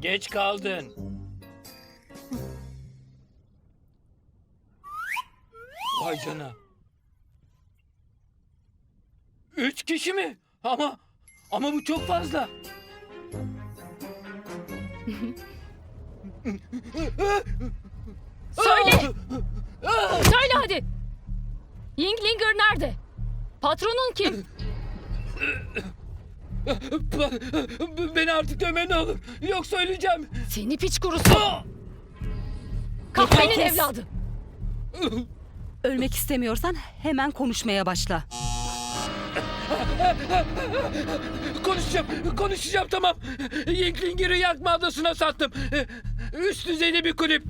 Geç kaldın. Vay cana. Üç kişi mi? Ama ama bu çok fazla. Söyle. Söyle hadi. Yinglinger nerede? Patronun kim? Beni artık dövme ne olur. Yok söyleyeceğim. Seni piç kurusu. Kahvenin Kes. evladı. Ölmek istemiyorsan hemen konuşmaya başla. Konuşacağım, konuşacağım tamam. Yinklinger'i yakma adasına sattım. Üst düzeyde bir kulüp.